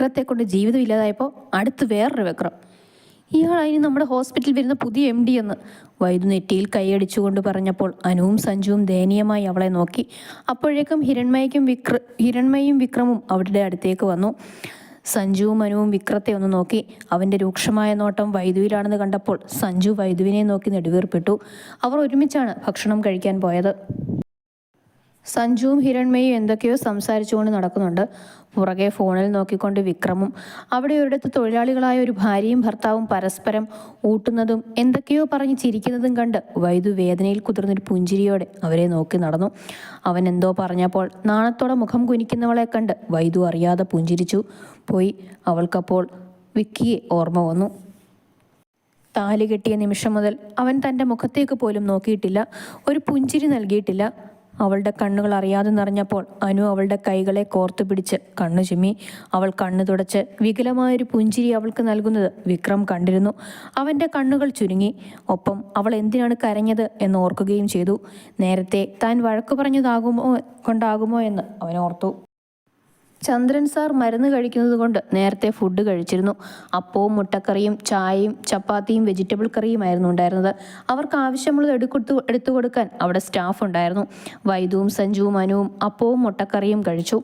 വിക്രത്തെ കൊണ്ട് ജീവിതം ഇല്ലാതായപ്പോൾ അടുത്ത് വേറൊരു വിക്രം. ഇയാളതിന് നമ്മുടെ ഹോസ്പിറ്റലിൽ വരുന്ന പുതിയ എം ഡി എന്ന്. വൈദ്യു നെറ്റിയിൽ കൈയടിച്ചുകൊണ്ട് പറഞ്ഞപ്പോൾ അനുവും സഞ്ജുവും ദയനീയമായി അവളെ നോക്കി. അപ്പോഴേക്കും ഹിരൺമയ്ക്കും വിക്ര ഹിരൺമയും വിക്രമും അവരുടെ അടുത്തേക്ക് വന്നു. സഞ്ജുവും അനുവും വിക്രത്തെ ഒന്ന് നോക്കി. അവന്റെ രൂക്ഷമായ നോട്ടം വൈദ്യുവിലാണെന്ന് കണ്ടപ്പോൾ സഞ്ജു വൈദ്യുവിനെ നോക്കി നെടുവീർപ്പിട്ടു. അവർ ഒരുമിച്ചാണ് ഭക്ഷണം കഴിക്കാൻ പോയത്. സഞ്ജുവും ഹിരൺമയും എന്തൊക്കെയോ സംസാരിച്ചുകൊണ്ട് നടക്കുന്നുണ്ട്. പുറകെ ഫോണിൽ നോക്കിക്കൊണ്ട് വിക്രമും അവിടെ ഒരിടത്ത് തൊഴിലാളികളായ ഒരു ഭാര്യയും ഭർത്താവും പരസ്പരം ഊട്ടുന്നതും എന്തൊക്കെയോ പറഞ്ഞ് ചിരിക്കുന്നതും കണ്ട് വൈദു വേദനയിൽ കുതിർന്നൊരു പുഞ്ചിരിയോടെ അവരെ നോക്കി നടന്നു. അവൻ എന്തോ പറഞ്ഞപ്പോൾ നാണത്തോടെ മുഖം കുനിക്കുന്നവളെ കണ്ട് വൈദു അറിയാതെ പുഞ്ചിരിച്ചു. പോയി അവൾക്കപ്പോൾ വിക്കിയെ ഓർമ്മ വന്നു. താലി കെട്ടിയ നിമിഷം മുതൽ അവൻ തന്റെ മുഖത്തേക്ക് പോലും നോക്കിയിട്ടില്ല. ഒരു പുഞ്ചിരി നൽകിയിട്ടില്ല. അവളുടെ കണ്ണുകൾ അറിയാതെ നിറഞ്ഞപ്പോൾ അനു അവളുടെ കൈകളെ കോർത്തു പിടിച്ച് കണ്ണു ചിമ്മി. അവൾ കണ്ണു തുടച്ച് വികലമായൊരു പുഞ്ചിരി അവൾക്ക് നൽകുന്നത് വിക്രം കണ്ടിരുന്നു. അവന്റെ കണ്ണുകൾ ചുരുങ്ങി. ഒപ്പം അവൾ എന്തിനാണ് കരഞ്ഞത് എന്ന് ഓർക്കുകയും ചെയ്തു. നേരത്തെ താൻ വഴക്കു പറഞ്ഞതാകുമോ കൊണ്ടാകുമോ എന്ന് അവൻ ഓർത്തു. ചന്ദ്രൻ സാർ മരുന്ന് കഴിക്കുന്നത് കൊണ്ട് നേരത്തെ ഫുഡ് കഴിച്ചിരുന്നു. അപ്പവും മുട്ടക്കറിയും ചായയും ചപ്പാത്തിയും വെജിറ്റബിൾ കറിയുമായിരുന്നു ഉണ്ടായിരുന്നത്. അവർക്ക് ആവശ്യമുള്ളത് എടുക്കൊടുത്തു എടുത്തു കൊടുക്കാൻ അവിടെ സ്റ്റാഫ് ഉണ്ടായിരുന്നു. വൈദുവും സഞ്ജുവും അനുവും അപ്പവും മുട്ടക്കറിയും കഴിച്ചു.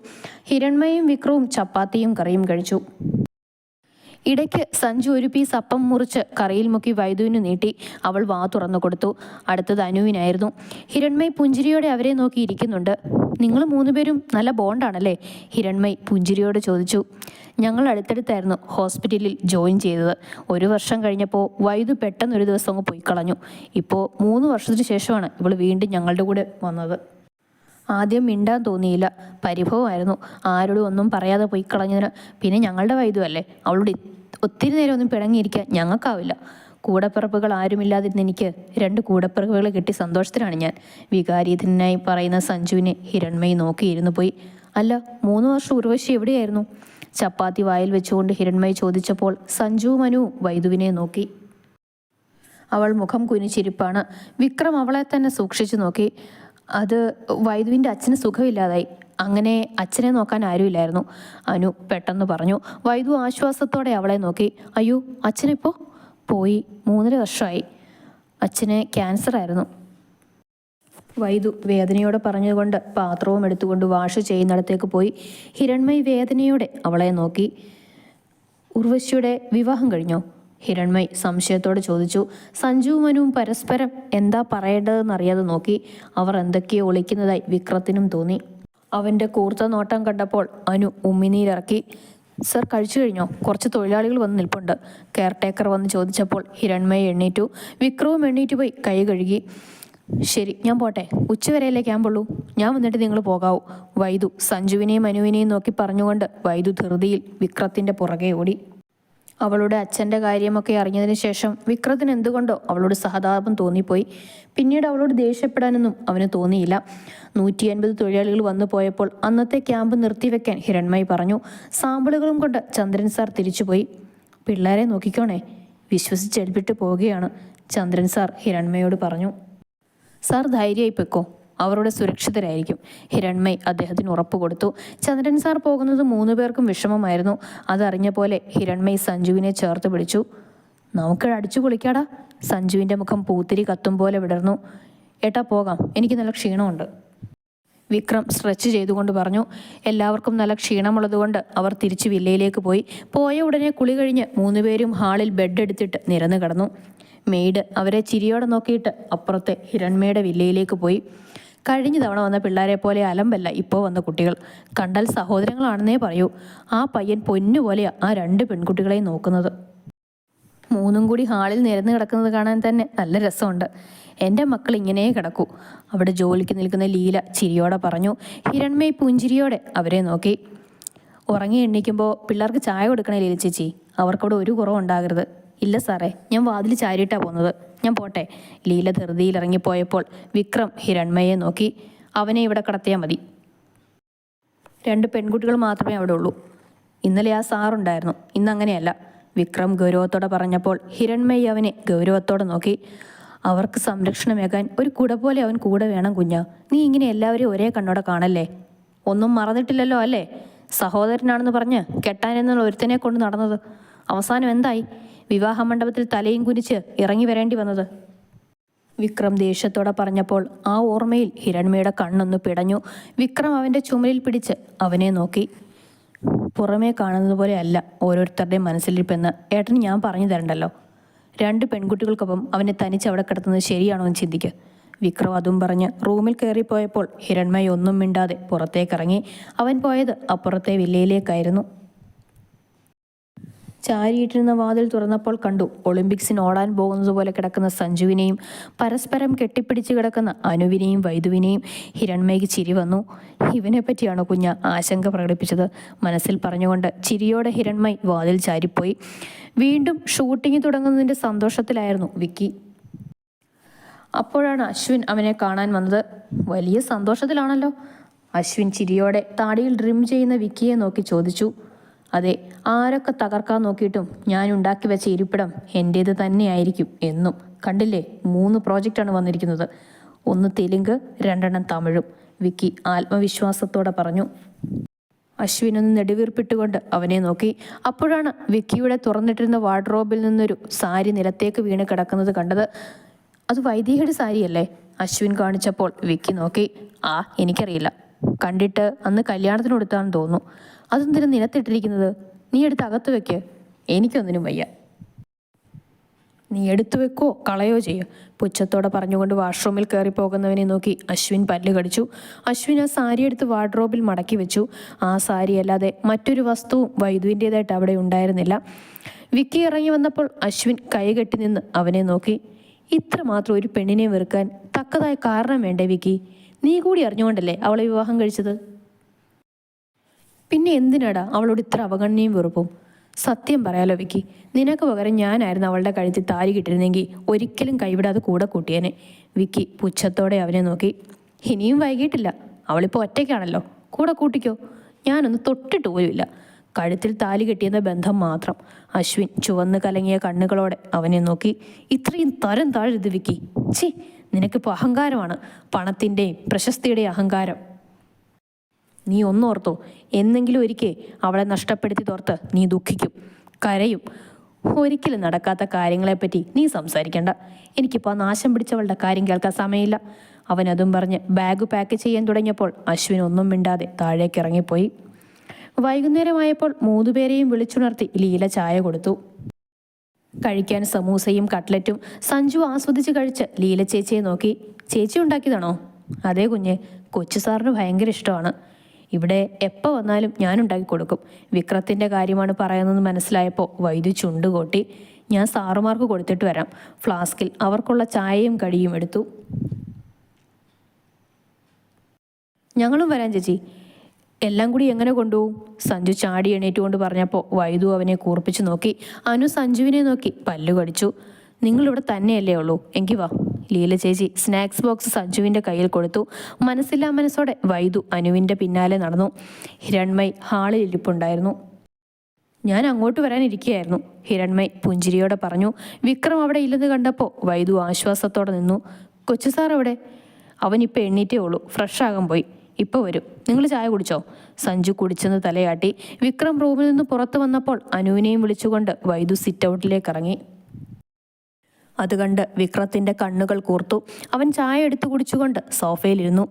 ഹിരൺമയും വിക്രവും ചപ്പാത്തിയും കറിയും കഴിച്ചു. ഇടയ്ക്ക് സഞ്ജു ഒരു പീസ് അപ്പം മുറിച്ച് കറിയിൽ മുക്കി വൈദുവിന് നീട്ടി അവൾ വാ തുറന്നു കൊടുത്തു. അടുത്തത് അനുവിനായിരുന്നു. ഹിരൺമയ് പുഞ്ചിരിയോടെ അവരെ നോക്കി ഇരിക്കുന്നുണ്ട്. നിങ്ങൾ മൂന്നുപേരും നല്ല ബോണ്ടാണല്ലേ? ഹിരൺമയ് പുഞ്ചിരിയോട് ചോദിച്ചു. ഞങ്ങൾ അടുത്തടുത്തായിരുന്നു ഹോസ്പിറ്റലിൽ ജോയിൻ ചെയ്തത്. ഒരു വർഷം കഴിഞ്ഞപ്പോൾ വൈദു പെട്ടെന്ന് ഒരു ദിവസം അങ്ങ് പോയി കളഞ്ഞു. ഇപ്പോൾ മൂന്ന് വർഷത്തിന് ശേഷമാണ് ഇവൾ വീണ്ടും ഞങ്ങളുടെ കൂടെ വന്നത്. ആദ്യം മിണ്ടാൻ തോന്നിയില്ല. പരിഭവമായിരുന്നു. ആരോടും ഒന്നും പറയാതെ പോയി കളഞ്ഞതിന്. പിന്നെ ഞങ്ങളുടെ വൈദ്യുവല്ലേ അവളോട് ഒത്തിരി നേരം ഒന്നും പിണങ്ങിയിരിക്കാൻ ഞങ്ങൾക്കാവില്ല. കൂടപ്പിറപ്പുകൾ ആരുമില്ലാതിരുന്ന എനിക്ക് രണ്ട് കൂടപ്പിറപ്പുകളെ കിട്ടി സന്തോഷത്തിലാണ് ഞാൻ. വികാരീധനായി പറയുന്ന സഞ്ജുവിനെ ഹിരൺമയി നോക്കിയിരുന്നു പോയി. അല്ല മൂന്ന് വർഷം ഉർവശി എവിടെയായിരുന്നു? ചപ്പാത്തി വായിൽ വെച്ചുകൊണ്ട് ഹിരൺമയി ചോദിച്ചപ്പോൾ സഞ്ജു മനു വൈദുവിനെ നോക്കി. അവൾ മുഖം കുനിച്ചിരിപ്പാണ്. വിക്രം അവളെ തന്നെ സൂക്ഷിച്ചു നോക്കി. അത് വൈദുവിന്റെ അച്ഛന് സുഖമില്ലാതായി. അങ്ങനെ അച്ഛനെ നോക്കാൻ ആരുമില്ലായിരുന്നു. അനു പെട്ടെന്ന് പറഞ്ഞു വൈദു ആശ്വാസത്തോടെ അവളെ നോക്കി. അയ്യോ അച്ഛനിപ്പോൾ പോയി മൂന്നര വർഷമായി. അച്ഛന് ആയിരുന്നു വൈദു വേദനയോടെ പറഞ്ഞുകൊണ്ട് പാത്രവും എടുത്തുകൊണ്ട് വാഷ് ചെയ്യുന്നിടത്തേക്ക് പോയി. ഹിരൺമയി വേദനയോടെ അവളെ നോക്കി. ഉർവശിയുടെ വിവാഹം കഴിഞ്ഞോ? ഹിരൺമയ് സംശയത്തോടെ ചോദിച്ചു. സഞ്ജുവും മനുവും പരസ്പരം എന്താ പറയേണ്ടതെന്നറിയാതെ നോക്കി. അവർ എന്തൊക്കെയോ ഒളിക്കുന്നതായി വിക്രത്തിനും തോന്നി. അവന്റെ കൂർത്ത നോട്ടം കണ്ടപ്പോൾ അനു ഉമ്മിനീരിറക്കി. സർ കഴിച്ചു കഴിഞ്ഞോ? കുറച്ച് തൊഴിലാളികൾ വന്ന് നിൽപ്പുണ്ട്. കെയർ ടേക്കർ വന്ന് ചോദിച്ചപ്പോൾ ഹിരൺമയ എണ്ണീറ്റു. വിക്രവും എണ്ണീറ്റു പോയി. കൈ കഴുകി. ശരി ഞാൻ പോട്ടെ. ഉച്ചവരെയല്ലേ ക്യാമ്പുള്ളൂ? ഞാൻ വന്നിട്ട് നിങ്ങൾ പോകാവൂ. വൈദു സഞ്ജുവിനെയും അനുവിനെയും നോക്കി പറഞ്ഞുകൊണ്ട് വൈദു ധൃതിയിൽ വിക്രത്തിന്റെ പുറകെ ഓടി. അവളുടെ അച്ഛന്റെ കാര്യമൊക്കെ അറിഞ്ഞതിന് ശേഷം വിക്രത്തിന് എന്തുകൊണ്ടോ അവളോട് സഹതാപം തോന്നിപ്പോയി. പിന്നീട് അവളോട് ദേഷ്യപ്പെടാനൊന്നും അവന് തോന്നിയില്ല. നൂറ്റി അൻപത് തൊഴിലാളികൾ വന്നു പോയപ്പോൾ അന്നത്തെ ക്യാമ്പ് നിർത്തിവെക്കാൻ ഹിരൺമയി പറഞ്ഞു. സാമ്പിളുകളും കൊണ്ട് ചന്ദ്രൻ സാർ തിരിച്ചുപോയി. പിള്ളേരെ നോക്കിക്കോണേ. വിശ്വസിച്ചേൽപ്പിട്ട് പോവുകയാണ് ചന്ദ്രൻ സാർ ഹിരൺമയോട് പറഞ്ഞു. സാർ ധൈര്യമായി പൊയ്ക്കോ. അവരുടെ സുരക്ഷിതരായിരിക്കും. ഹിരൺമയ് അദ്ദേഹത്തിന് ഉറപ്പ് കൊടുത്തു. ചന്ദ്രൻ സാർ പോകുന്നത് മൂന്ന് പേർക്കും വിഷമമായിരുന്നു. അതറിഞ്ഞ പോലെ ഹിരൺമയ് സഞ്ജുവിനെ ചേർത്ത് പിടിച്ചു. നമുക്ക് അടിച്ചു പൊളിക്കാടാ. സഞ്ജുവിന്റെ മുഖം പൂത്തിരി കത്തും പോലെ വിടർന്നു. ഏട്ടാ പോകാം. എനിക്ക് നല്ല ക്ഷീണമുണ്ട്. വിക്രം സ്ട്രെച്ച് ചെയ്തുകൊണ്ട് പറഞ്ഞു. എല്ലാവർക്കും നല്ല ക്ഷീണമുള്ളതുകൊണ്ട് അവർ തിരിച്ച് വില്ലയിലേക്ക് പോയി. പോയ ഉടനെ കുളി കഴിഞ്ഞ് മൂന്നുപേരും ഹാളിൽ ബെഡ് എടുത്തിട്ട് നിരന്നു കിടന്നു. മെയ്ഡ് അവരെ ചിരിയോടെ നോക്കിയിട്ട് അപ്പുറത്തെ ഹിരൺമയുടെ വില്ലയിലേക്ക് പോയി. കഴിഞ്ഞ തവണ വന്ന പിള്ളേരെ പോലെ അലമ്പല്ല ഇപ്പോൾ വന്ന കുട്ടികൾ. കണ്ടാൽ സഹോദരങ്ങളാണെന്നേ പറയൂ. ആ പയ്യൻ പൊന്നുപോലെയാ ആ രണ്ട് പെൺകുട്ടികളെയും നോക്കുന്നത്. മൂന്നും കൂടി ഹാളിൽ നിരന്ന് കിടക്കുന്നത് കാണാൻ തന്നെ നല്ല രസമുണ്ട്. എന്റെ മക്കൾ ഇങ്ങനെ കിടക്കൂ. അവിടെ ജോലിക്ക് നിൽക്കുന്ന ലീല ചിരിയോടെ പറഞ്ഞു ഹിരൺമയ് പുഞ്ചിരിയോടെ. അവരെ നോക്കി. ഉറങ്ങി എണ്ണിക്കുമ്പോൾ പിള്ളേർക്ക് ചായ കൊടുക്കണേ ലീല ചേച്ചി അവർക്കവിടെ ഒരു കുറവുണ്ടാകരുത്. ഇല്ല സാറേ ഞാൻ വാതിൽ ചാരിയിട്ടാ പോകുന്നത് ഞാൻ പോട്ടെ. ലീല ധൃതിയിൽ ഇറങ്ങിപ്പോയപ്പോൾ വിക്രം ഹിരൺമയെ നോക്കി അവനെ ഇവിടെ കടത്തിയാൽ മതി. രണ്ട് പെൺകുട്ടികൾ മാത്രമേ അവിടെ ഉള്ളൂ. ഇന്നലെ ആ സാറുണ്ടായിരുന്നു ഇന്ന് അങ്ങനെയല്ല. വിക്രം ഗൗരവത്തോടെ പറഞ്ഞപ്പോൾ ഹിരൺമയി അവനെ ഗൗരവത്തോടെ നോക്കി അവർക്ക് സംരക്ഷണമേകാൻ ഒരു കുട പോലെ അവൻ കൂടെ വേണം കുഞ്ഞ. നീ ഇങ്ങനെ എല്ലാവരെയും ഒരേ കണ്ണോടെ കാണല്ലേ? ഒന്നും മറന്നിട്ടില്ലല്ലോ അല്ലേ? സഹോദരനാണെന്ന് പറഞ്ഞ് കെട്ടാനെന്നുള്ള ഒരുത്തനെ കൊണ്ട് നടന്നത്. അവസാനം എന്തായി? വിവാഹ മണ്ഡപത്തിൽ തലയും കുനിച്ച് ഇറങ്ങി വരേണ്ടി വന്നത്. വിക്രം ദേഷ്യത്തോടെ പറഞ്ഞപ്പോൾ ആ ഓർമ്മയിൽ ഹിരൺമയുടെ കണ്ണൊന്ന് പിടഞ്ഞു. വിക്രം അവന്റെ ചുമലിൽ പിടിച്ച് അവനെ നോക്കി. പുറമേ കാണുന്നത് പോലെ അല്ല ഓരോരുത്തരുടെയും മനസ്സിലിരിപ്പെന്ന് ഏട്ടന് ഞാൻ പറഞ്ഞു തരണ്ടല്ലോ. രണ്ട് പെൺകുട്ടികൾക്കൊപ്പം അവനെ തനിച്ച് അവിടെ കിടത്തുന്നത് ശരിയാണോ എന്ന് ചിന്തിക്കുക വിക്രം അതും പറഞ്ഞ് റൂമിൽ കയറിപ്പോയപ്പോൾ ഹിരൺമയൊന്നും മിണ്ടാതെ പുറത്തേക്കിറങ്ങി അവൻ പോയത് അപ്പുറത്തെ വില്ലയിലേക്കായിരുന്നു. ചാരിയിട്ടിരുന്ന വാതിൽ തുറന്നപ്പോൾ കണ്ടു ഒളിമ്പിക്സിന് ഓടാൻ പോകുന്നതുപോലെ കിടക്കുന്ന സഞ്ജുവിനെയും പരസ്പരം കെട്ടിപ്പിടിച്ച് കിടക്കുന്ന അനുവിനെയും വൈദുവിനെയും ഹിരൺമയ്ക്ക് ചിരി വന്നു. ഇവനെ പറ്റിയാണോ കുഞ്ഞ ആശങ്ക പ്രകടിപ്പിച്ചത്? മനസ്സിൽ പറഞ്ഞുകൊണ്ട് ചിരിയോടെ ഹിരൺമയ് വാതിൽ ചാരിപ്പോയി. വീണ്ടും ഷൂട്ടിംഗ് തുടങ്ങുന്നതിന്റെ സന്തോഷത്തിലായിരുന്നു വിക്കി. അപ്പോഴാണ് അശ്വിൻ അവനെ കാണാൻ വന്നത്. വലിയ സന്തോഷത്തിലാണല്ലോ. അശ്വിൻ ചിരിയോടെ താടിയിൽ ഡ്രിം ചെയ്യുന്ന വിക്കിയെ നോക്കി ചോദിച്ചു. അതെ ആരൊക്കെ തകർക്കാൻ നോക്കിയിട്ടും ഞാൻ ഉണ്ടാക്കി വെച്ച ഇരിപ്പിടം എന്റേത് തന്നെയായിരിക്കും എന്നും. കണ്ടില്ലേ മൂന്ന് പ്രോജക്റ്റാണ് വന്നിരിക്കുന്നത്. ഒന്ന് തെലുങ്ക് രണ്ടെണ്ണം തമിഴും. വിക്കി ആത്മവിശ്വാസത്തോടെ പറഞ്ഞു. അശ്വിനൊന്ന് നെടുവീർപ്പിട്ടുകൊണ്ട് അവനെ നോക്കി. അപ്പോഴാണ് വിക്കിയുടെ തുറന്നിട്ടിരുന്ന വാർഡ്രോബിൽ നിന്നൊരു സാരി നിലത്തേക്ക് വീണ് കിടക്കുന്നത് കണ്ടത്. അത് വൈദികയുടെ സാരിയല്ലേ? അശ്വിൻ കാണിച്ചപ്പോൾ വിക്കി നോക്കി. ആ എനിക്കറിയില്ല. കണ്ടിട്ട് അന്ന് കല്യാണത്തിന് കൊടുത്താന്ന് തോന്നുന്നു. അതെന്തിനാ നിലത്തിട്ടിരിക്കുന്നത്? നീ എടുത്ത് അകത്ത് വെക്ക്. എനിക്കൊന്നിനും വയ്യ. നീ എടുത്തു വെക്കോ കളയോ ചെയ്യോ. പുച്ഛത്തോടെ പറഞ്ഞുകൊണ്ട് വാഷ്റൂമിൽ കയറി പോകുന്നവനെ നോക്കി അശ്വിൻ പല്ല് കടിച്ചു. അശ്വിൻ ആ സാരി എടുത്ത് വാർഡ്രോബിൽ മടക്കി വെച്ചു. ആ സാരി അല്ലാതെ മറ്റൊരു വസ്തുവും വൈദ്യുവിന്റെതായിട്ട് അവിടെ ഉണ്ടായിരുന്നില്ല. വിക്കി ഇറങ്ങി വന്നപ്പോൾ അശ്വിൻ കൈകെട്ടി നിന്ന് അവനെ നോക്കി. ഇത്ര മാത്രം ഒരു പെണ്ണിനെ വെറുക്കാൻ തക്കതായ കാരണം വേണ്ടേ വിക്കി? നീ കൂടി അറിഞ്ഞുകൊണ്ടല്ലേ അവളെ വിവാഹം കഴിച്ചത്? പിന്നെ എന്തിനാടാ അവളോട് ഇത്ര അവഗണനയും വെറുപ്പും? സത്യം പറയാലോ വിക്കി നിനക്ക് പകരം ഞാനായിരുന്നു അവളുടെ കഴുത്തിൽ താരി കിട്ടിരുന്നെങ്കിൽ ഒരിക്കലും കൈവിടാതെ കൂടെ കൂട്ടിയേനെ. വിക്കി പുച്ഛത്തോടെ അവനെ നോക്കി ഇനിയും വൈകിട്ടില്ല അവളിപ്പോൾ ഒറ്റയ്ക്കാണല്ലോ കൂടെ കൂട്ടിക്കോ. ഞാനൊന്ന് തൊട്ടിട്ട് പോലുമില്ല. കഴുത്തിൽ താലി കെട്ടിയെന്ന ബന്ധം മാത്രം. അശ്വിൻ ചുവന്ന് കലങ്ങിയ കണ്ണുകളോടെ അവനെ നോക്കി ഇത്രയും തരം താഴരുത് വിക്കി. ചി നിനക്കിപ്പോൾ അഹങ്കാരമാണ്. പണത്തിന്റെയും പ്രശസ്തിയുടെയും അഹങ്കാരം. നീ ഒന്നോർത്തോ. എന്നെങ്കിലും ഒരിക്കൽ അവളെ നഷ്ടപ്പെടുത്തി തോർത്ത് നീ ദുഃഖിക്കും കരയും. ഒരിക്കലും നടക്കാത്ത കാര്യങ്ങളെപ്പറ്റി നീ സംസാരിക്കണ്ട. എനിക്കിപ്പോൾ നാശം പിടിച്ചവളുടെ കാര്യം കേൾക്കാൻ സമയമില്ല. അവൻ അതും പറഞ്ഞ് ബാഗ് പാക്ക് ചെയ്യാൻ തുടങ്ങിയപ്പോൾ അശ്വിൻ ഒന്നും മിണ്ടാതെ താഴേക്ക് ഇറങ്ങിപ്പോയി. വൈകുന്നേരമായപ്പോൾ മൂന്നുപേരെയും വിളിച്ചുണർത്തി ലീല ചായ കൊടുത്തു. കഴിക്കാൻ സമൂസയും കട്ട്ലറ്റും സഞ്ജു ആസ്വദിച്ച് കഴിച്ച് ലീല ചേച്ചിയെ നോക്കി. ചേച്ചി ഉണ്ടാക്കിയതാണോ? അതേ കുഞ്ഞെ കൊച്ചു സാറിന് ഭയങ്കര ഇഷ്ടമാണ്. ഇവിടെ എപ്പോൾ വന്നാലും ഞാൻ ഉണ്ടാക്കി കൊടുക്കും. വിക്രത്തിന്റെ കാര്യമാണ് പറയുന്നത് മനസ്സിലായപ്പോൾ വൈദ്യു ചുണ്ടുകൊട്ടി ഞാൻ സാറുമാർക്ക് കൊടുത്തിട്ട് വരാം. ഫ്ലാസ്കിൽ അവർക്കുള്ള ചായയും കടിയും എടുത്തു. ഞങ്ങളും വരാം ചേച്ചി. എല്ലാം കൂടി എങ്ങനെ കൊണ്ടുപോകും സഞ്ജു ചാടി എണീറ്റുകൊണ്ട് പറഞ്ഞപ്പോൾ വൈദു അവനെ കൂർപ്പിച്ചു നോക്കി. അനു സഞ്ജുവിനെ നോക്കി പല്ലു കടിച്ചു. നിങ്ങളിവിടെ തന്നെയല്ലേ ഉള്ളൂ. എങ്കിൽ വാ. ലീല ചേച്ചി സ്നാക്സ് ബോക്സ് സഞ്ജുവിന്റെ കയ്യിൽ കൊടുത്തു. മനസ്സില്ലാ മനസ്സോടെ വൈദു അനുവിന്റെ പിന്നാലെ നടന്നു. ഹിരൺമയ് ഹാളിൽ ഇരിപ്പുണ്ടായിരുന്നു. ഞാൻ അങ്ങോട്ട് വരാനിരിക്കുകയായിരുന്നു ഹിരൺമയ് പുഞ്ചിരിയോടെ പറഞ്ഞു വിക്രം അവിടെ ഇല്ലെന്ന് കണ്ടപ്പോൾ വൈദു ആശ്വാസത്തോടെ നിന്നു. കൊച്ചു സാർ അവിടെ. അവൻ ഇപ്പം എണ്ണീറ്റേ ഉള്ളൂ. ഫ്രഷ് ആകാൻ പോയി. ഇപ്പോൾ വരും. നിങ്ങൾ ചായ കുടിച്ചോ? സഞ്ജു കുടിച്ചെന്ന് തലയാട്ടി. വിക്രം റൂമിൽ നിന്ന് പുറത്തു വന്നപ്പോൾ അനുവിനെയും വിളിച്ചുകൊണ്ട് വൈദു സിറ്റ് ഔട്ടിലേക്ക് ഇറങ്ങി. അത് കണ്ട് വിക്രത്തിന്റെ കണ്ണുകൾ കൂർത്തു. അവൻ ചായ എടുത്തു കുടിച്ചുകൊണ്ട് സോഫയിലിരുന്നു.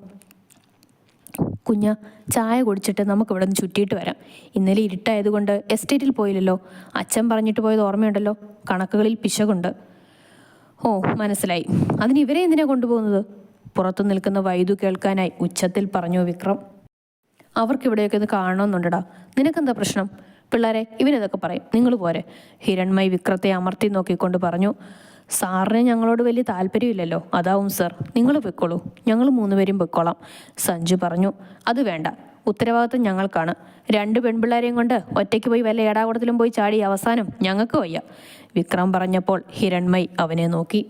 കുഞ്ഞ ചായ കുടിച്ചിട്ട് നമുക്ക് ഇവിടെ നിന്ന് ചുറ്റിയിട്ട് വരാം. ഇന്നലെ ഇരുട്ടായതുകൊണ്ട് എസ്റ്റേറ്റിൽ പോയില്ലല്ലോ. അച്ഛൻ പറഞ്ഞിട്ട് പോയത് ഓർമ്മയുണ്ടല്ലോ. കണക്കുകളിൽ പിശകുണ്ട്. ഓ മനസ്സിലായി. അതിന് ഇവരെ എന്തിനാ കൊണ്ടുപോകുന്നത്? പുറത്തു നിൽക്കുന്ന വൈദു കേൾക്കാനായി ഉച്ചത്തിൽ പറഞ്ഞു വിക്രം. അവർക്കിവിടെയൊക്കെ ഇത് കാണണമെന്നുണ്ടടാ. നിനക്കെന്താ പ്രശ്നം? പിള്ളേരെ ഇവനിതൊക്കെ പറയും. നിങ്ങൾ പോരെ. ഹിരൺമയ് വിക്രത്തെ അമർത്തി നോക്കിക്കൊണ്ട് പറഞ്ഞു. സാറിന് ഞങ്ങളോട് വലിയ താല്പര്യമില്ലല്ലോ. അതാവും സർ. നിങ്ങൾ പൊയ്ക്കോളൂ. ഞങ്ങൾ മൂന്നുപേരും പൊയ്ക്കോളാം. സഞ്ജു പറഞ്ഞു. അത് വേണ്ട. ഉത്തരവാദിത്വം ഞങ്ങൾക്കാണ്. രണ്ട് പെൺപിള്ളേരെയും കൊണ്ട് ഒറ്റയ്ക്ക് പോയി വല്ല ഏടാകുടത്തിലും പോയി ചാടി അവസാനം ഞങ്ങൾക്ക് വയ്യ. വിക്രം പറഞ്ഞപ്പോൾ ഹിരൺമൈ അവനെ നോക്കി.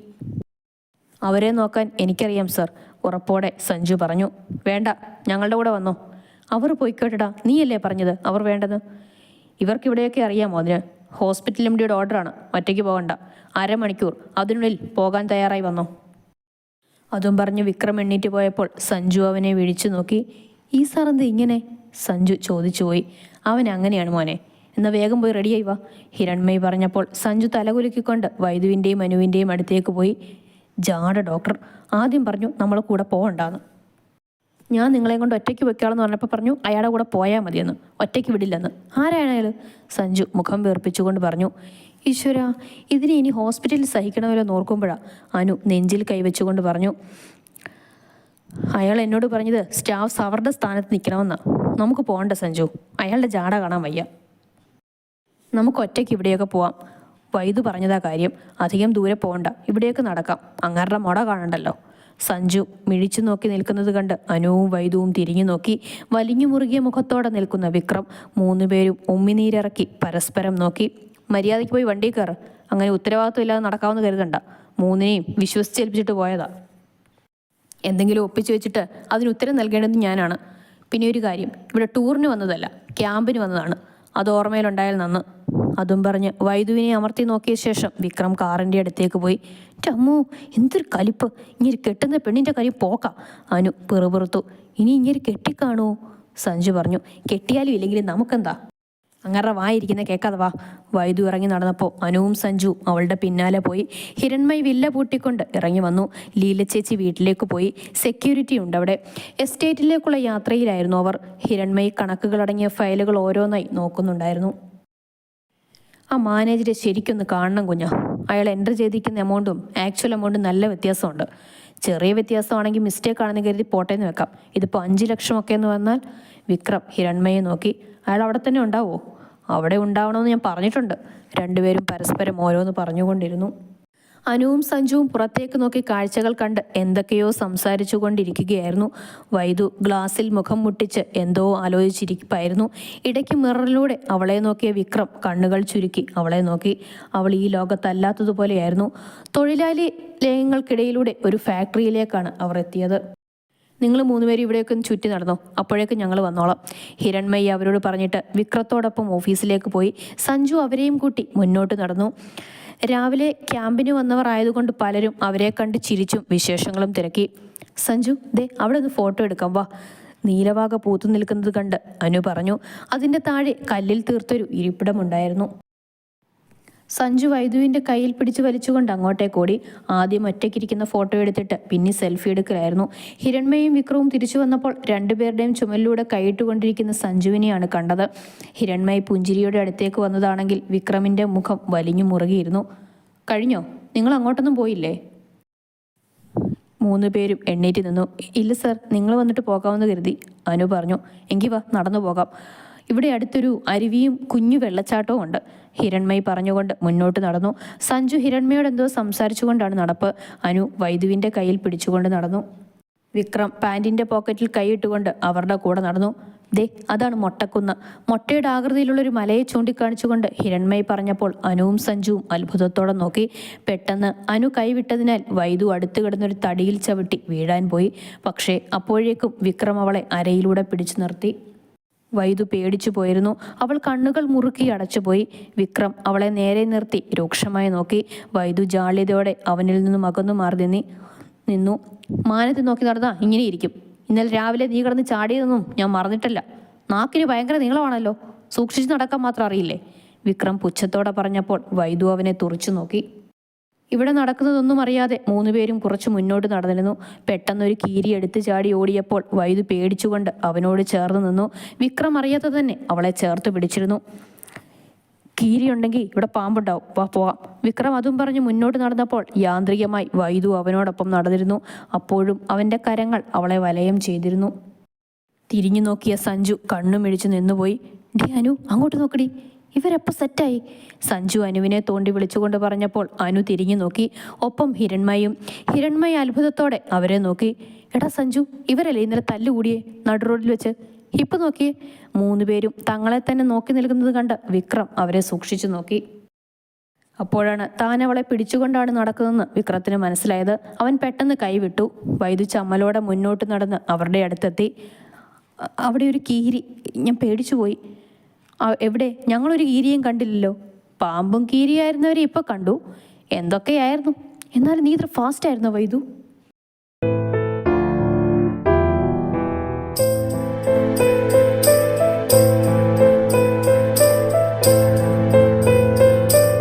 അവരെ നോക്കാൻ എനിക്കറിയാം സർ. ഉറപ്പോടെ സഞ്ജു പറഞ്ഞു. വേണ്ട ഞങ്ങളുടെ കൂടെ വന്നോ. അവർ പോയിക്കോട്ടെടാ. നീയല്ലേ പറഞ്ഞത്? അവർ വേണ്ടത് ഇവർക്കിവിടെയൊക്കെ അറിയാമോ അതിന്? ഹോസ്പിറ്റൽ എം ഡിയുടെ ഓർഡറാണ്. ഒറ്റയ്ക്ക് പോകണ്ട. അരമണിക്കൂർ. അതിനുള്ളിൽ പോകാൻ തയ്യാറായി വന്നു? അതും പറഞ്ഞ് വിക്രം എണ്ണീറ്റ് പോയപ്പോൾ സഞ്ജു അവനെ വിളിച്ചു നോക്കി. ഈ സാർ എന്ത് ഇങ്ങനെ? സഞ്ജു ചോദിച്ചു പോയി. അവൻ അങ്ങനെയാണ് മോനെ. എന്നാൽ വേഗം പോയി റെഡിയായി വാ. ഹിരൺമയി പറഞ്ഞപ്പോൾ സഞ്ജു തലകുലുക്കിക്കൊണ്ട് വൈദുവിന്റെയും മനുവിന്റെയും അടുത്തേക്ക് പോയി. ജാട ഡോക്ടർ ആദ്യം പറഞ്ഞു നമ്മളെ കൂടെ പോകണ്ടാന്ന് ഞാൻ നിങ്ങളെ കൊണ്ട് ഒറ്റയ്ക്ക് വെക്കാളെന്ന് പറഞ്ഞപ്പോൾ പറഞ്ഞു അയാളുടെ കൂടെ പോയാൽ മതിയെന്ന്. ഒറ്റയ്ക്ക് വിടില്ലെന്ന്. ആരാണ് അയാൾ സഞ്ജു മുഖം വീർപ്പിച്ചുകൊണ്ട് പറഞ്ഞു ഈശ്വര ഇതിനെ ഇനി ഹോസ്പിറ്റലിൽ സഹിക്കണമല്ലോ നോർക്കുമ്പോഴാണ് അനു നെഞ്ചിൽ കൈവച്ചുകൊണ്ട് പറഞ്ഞു അയാൾ എന്നോട് പറഞ്ഞത് സ്റ്റാഫ്സ് അവരുടെ സ്ഥാനത്ത് നിൽക്കണമെന്നാണ് നമുക്ക് പോകണ്ട സഞ്ജു അയാളുടെ ജാട കാണാൻ വയ്യ. നമുക്ക് ഒറ്റയ്ക്ക് ഇവിടെയൊക്കെ പോവാം. വൈദു പറഞ്ഞതാ കാര്യം അധികം ദൂരെ പോകണ്ട ഇവിടെയൊക്കെ നടക്കാം. അങ്ങാരുടെ മുട കാണണ്ടല്ലോ. സഞ്ജു മിഴിച്ചു നോക്കി നിൽക്കുന്നത് കണ്ട് അനുവും വൈദുവും തിരിഞ്ഞു നോക്കി വലിഞ്ഞു മുറുകിയ മുഖത്തോടെ നിൽക്കുന്ന വിക്രം മൂന്നുപേരും ഉമ്മിനീരിറക്കി പരസ്പരം നോക്കി മര്യാദയ്ക്ക് പോയി വണ്ടി കയറ് അങ്ങനെ ഉത്തരവാദിത്വം ഇല്ലാതെ നടക്കാമെന്ന് കരുതണ്ട മൂന്നിനെയും വിശ്വസിച്ചേൽപ്പിച്ചിട്ട് പോയതാ. എന്തെങ്കിലും ഒപ്പിച്ചു വെച്ചിട്ട് അതിന് ഉത്തരം നൽകേണ്ടത് ഞാനാണ്. പിന്നെ ഒരു കാര്യം ഇവിടെ ടൂറിന് വന്നതല്ല ക്യാമ്പിന് വന്നതാണ് അത് ഓർമ്മയിലുണ്ടായാൽ നന്ന്. അതും പറഞ്ഞ് വൈദുവിനെ അമർത്തി നോക്കിയ ശേഷം വിക്രം കാറിന്റെ അടുത്തേക്ക് പോയി. ടമ്മു എന്തൊരു കലിപ്പ്. ഇങ്ങനെ കെട്ടുന്ന പെണ്ണിന്റെ കാര്യം പോക്ക. അനു പിറുപിറുത്തു. ഇനി ഇങ്ങനെ കെട്ടിക്കാണോ? സഞ്ജു പറഞ്ഞു. കെട്ടിയാലും ഇല്ലെങ്കിലും നമുക്കെന്താ? അങ്ങനെ വായിരിക്കുന്ന കേൾക്കാതെ വാ. വൈദു ഇറങ്ങി നടന്നപ്പോൾ അനുവും സഞ്ജു അവളുടെ പിന്നാലെ പോയി. ഹിരൺമയി വില്ല പൂട്ടിക്കൊണ്ട് ഇറങ്ങി വന്നു. ലീല ചേച്ചി വീട്ടിലേക്ക് പോയി. സെക്യൂരിറ്റി ഉണ്ട് അവിടെ. എസ്റ്റേറ്റിലേക്കുള്ള യാത്രയിലായിരുന്നു അവർ. ഹിരൺമയി കണക്കുകളടങ്ങിയ ഫയലുകൾ ഓരോന്നായി നോക്കുന്നുണ്ടായിരുന്നു. ആ മാനേജരെ ശരിക്കൊന്ന് കാണണം കുഞ്ഞോ. അയാൾ എന്റർ ചെയ്തിരിക്കുന്ന എമൗണ്ടും ആക്ച്വൽ എമൗണ്ടും നല്ല വ്യത്യാസമുണ്ട്. ചെറിയ വ്യത്യാസമാണെങ്കിൽ മിസ്റ്റേക്ക് ആണെന്ന് കരുതി പോട്ടേന്ന് വെക്കാം. ഇതിപ്പോൾ അഞ്ച് ലക്ഷമൊക്കെ എന്ന് വന്നാൽ വിക്രം ഹിരൺമയെ നോക്കി അയാൾ അവിടെ തന്നെ ഉണ്ടാവുമോ അവിടെ ഉണ്ടാവണമെന്ന് ഞാൻ പറഞ്ഞിട്ടുണ്ട്. രണ്ടുപേരും പരസ്പരം ഓരോന്ന് പറഞ്ഞുകൊണ്ടിരുന്നു. അനുവും സഞ്ജുവും പുറത്തേക്ക് നോക്കി കാഴ്ചകൾ കണ്ട് എന്തൊക്കെയോ സംസാരിച്ചു കൊണ്ടിരിക്കുകയായിരുന്നു വൈദു ഗ്ലാസിൽ മുഖം മുട്ടിച്ച് എന്തോ ആലോചിച്ചിരിപ്പായിരുന്നു. ഇടയ്ക്ക് മിററിലൂടെ അവളെ നോക്കിയ വിക്രം കണ്ണുകൾ ചുരുക്കി അവളെ നോക്കി. അവൾ ഈ ലോകത്തല്ലാത്തതുപോലെയായിരുന്നു. തൊഴിലാളി ലയങ്ങൾക്കിടയിലൂടെ ഒരു ഫാക്ടറിയിലേക്കാണ് അവർ എത്തിയത്. നിങ്ങൾ മൂന്നുപേരും ഇവിടെയൊക്കെ ചുറ്റി നടന്നോ? അപ്പോഴേക്കും ഞങ്ങൾ വന്നോളാം. ഹിരൺമയ്യ അവരോട് പറഞ്ഞിട്ട് വിക്രത്തോടൊപ്പം ഓഫീസിലേക്ക് പോയി. സഞ്ജു അവരെയും കൂട്ടി മുന്നോട്ട് നടന്നു. രാവിലെ ക്യാമ്പിന് വന്നവർ ആയതുകൊണ്ട് പലരും അവരെ കണ്ട് ചിരിച്ചും വിശേഷങ്ങളും തിരക്കി. സഞ്ജു ദേ അവിടെ ഒന്ന് ഫോട്ടോ എടുക്കാം വാ. നീലവാക പൂത്തു നിൽക്കുന്നത് കണ്ട് അനു പറഞ്ഞു അതിന്റെ താഴെ കല്ലിൽ തീർത്തൊരു ഇരിപ്പിടമുണ്ടായിരുന്നു. സഞ്ജു വൈദുവിന്റെ കയ്യിൽ പിടിച്ച് വലിച്ചുകൊണ്ട് അങ്ങോട്ടേക്ക് ഓടി ആദ്യം ഒറ്റയ്ക്കിരിക്കുന്ന ഫോട്ടോ എടുത്തിട്ട് പിന്നെ സെൽഫി എടുക്കലായിരുന്നു. ഹിരൺമയും വിക്രവും തിരിച്ചു വന്നപ്പോൾ രണ്ടുപേരുടെയും ചുമലിലൂടെ കൈയിട്ടുകൊണ്ടിരിക്കുന്ന സഞ്ജുവിനെയാണ് കണ്ടത്. ഹിരൺമയി പുഞ്ചിരിയുടെ അടുത്തേക്ക് വന്നതാണെങ്കിൽ വിക്രമിന്റെ മുഖം വലിഞ്ഞു മുറുകിയിരുന്നു. കഴിഞ്ഞോ? നിങ്ങൾ അങ്ങോട്ടൊന്നും പോയില്ലേ? മൂന്ന് പേരും എണ്ണീറ്റ് നിന്നു. ഇല്ല സർ നിങ്ങൾ വന്നിട്ട് പോകാമെന്ന് കരുതി അനു പറഞ്ഞു. എങ്കിൽ വാ നടന്നു പോകാം. ഇവിടെ അടുത്തൊരു അരുവിയും കുഞ്ഞു വെള്ളച്ചാട്ടവും ഉണ്ട്. ഹിരൺമയി പറഞ്ഞുകൊണ്ട് മുന്നോട്ട് നടന്നു. സഞ്ജു ഹിരൺമയോട് എന്തോ സംസാരിച്ചുകൊണ്ടാണ് നടപ്പ്. അനു വൈദുവിന്റെ കയ്യിൽ പിടിച്ചുകൊണ്ട് നടന്നു. വിക്രം പാന്റിന്റെ പോക്കറ്റിൽ കൈയിട്ടുകൊണ്ട് അവരുടെ കൂടെ നടന്നു. ദേ അതാണ് മൊട്ടക്കുന്ന്. മൊട്ടയുടെ ആകൃതിയിലുള്ളൊരു മലയെ ചൂണ്ടിക്കാണിച്ചുകൊണ്ട് ഹിരൺമയി പറഞ്ഞപ്പോൾ അനുവും സഞ്ജുവും അത്ഭുതത്തോടെ നോക്കി. പെട്ടെന്ന് അനു കൈവിട്ടതിനാൽ വൈദു അടുത്ത് കിടന്നൊരു തടിയിൽ ചവിട്ടി വീഴാൻ പോയി. പക്ഷേ അപ്പോഴേക്കും വിക്രം അവളെ അരയിലൂടെ പിടിച്ചു നിർത്തി. വൈദു പേടിച്ചു പോയിരുന്നു. അവൾ കണ്ണുകൾ മുറുക്കി അടച്ചുപോയി വിക്രം അവളെ നേരെ നിർത്തി. രൂക്ഷമായി നോക്കി. വൈദു ജാള്യതയോടെ അവനിൽ നിന്നും അകന്നു മാറി നിന്നി നിന്നു. മാനത്തെ നോക്കി നടന്നാ ഇങ്ങനെ ഇരിക്കും. ഇന്നലെ രാവിലെ നീ കിടന്ന് ചാടിയതൊന്നും ഞാൻ മറന്നിട്ടല്ല. നാക്കിന് ഭയങ്കര നീളമാണല്ലോ. സൂക്ഷിച്ച് നടക്കാൻ മാത്രം അറിയില്ലേ? വിക്രം പുച്ഛത്തോടെ പറഞ്ഞപ്പോൾ വൈദു അവനെ തുറച്ചു നോക്കി. ഇവിടെ നടക്കുന്നതൊന്നും അറിയാതെ മൂന്നുപേരും കുറച്ച് മുന്നോട്ട് നടന്നിരുന്നു. പെട്ടെന്നൊരു കീരി എടുത്തു ചാടി ഓടിയപ്പോൾ വൈദു പേടിച്ചുകൊണ്ട് അവനോട് ചേർന്ന് നിന്നു. വിക്രം അറിയാതെ തന്നെ അവളെ ചേർത്ത് പിടിച്ചിരുന്നു. കീരിയുണ്ടെങ്കിൽ ഇവിടെ പാമ്പുണ്ടാവും. വാ പോവാം. വിക്രം അതും പറഞ്ഞ് മുന്നോട്ട് നടന്നപ്പോൾ യാന്ത്രികമായി വൈദു അവനോടൊപ്പം നടന്നിരുന്നു. അപ്പോഴും അവന്റെ കരങ്ങൾ അവളെ വലയം ചെയ്തിരുന്നു. തിരിഞ്ഞു നോക്കിയ സഞ്ജു കണ്ണുമിഴിച്ചു നിന്നുപോയി. ഡി അനു അങ്ങോട്ട് നോക്കടി ഇവരപ്പോൾ സെറ്റായി. സഞ്ജു അനുവിനെ തോണ്ടി വിളിച്ചുകൊണ്ട് പറഞ്ഞപ്പോൾ അനു തിരിഞ്ഞു നോക്കി. ഒപ്പം ഹിരൺമയും ഹിരൺമയ അത്ഭുതത്തോടെ അവരെ നോക്കി. എടാ സഞ്ജു ഇവരല്ലേ ഇന്നലെ തല്ലുകൂടിയേ നടുറോഡിൽ വെച്ച്. ഇപ്പൊ നോക്കിയേ. മൂന്നുപേരും തങ്ങളെ തന്നെ നോക്കി നിൽക്കുന്നത് കണ്ട് വിക്രം അവരെ സൂക്ഷിച്ചു നോക്കി. അപ്പോഴാണ് താൻ അവളെ പിടിച്ചുകൊണ്ടാണ് നടക്കുന്നതെന്ന് വിക്രത്തിന് മനസ്സിലായത്. അവൻ പെട്ടെന്ന് കൈവിട്ടു. വൈദ്യു ചമ്മലോടെ മുന്നോട്ട് നടന്ന് അവരുടെ അടുത്തെത്തി. അവിടെ ഒരു കീരി. ഞാൻ പേടിച്ചുപോയി. എവിടെ? ഞങ്ങളൊരു കീരിയും കണ്ടില്ലല്ലോ. പാമ്പും കീരിയായിരുന്നവരെ ഇപ്പൊ കണ്ടു. എന്തൊക്കെയായിരുന്നു? എന്നാലും നീ ഇത്ര ഫാസ്റ്റ് ആയിരുന്നോ വൈദു?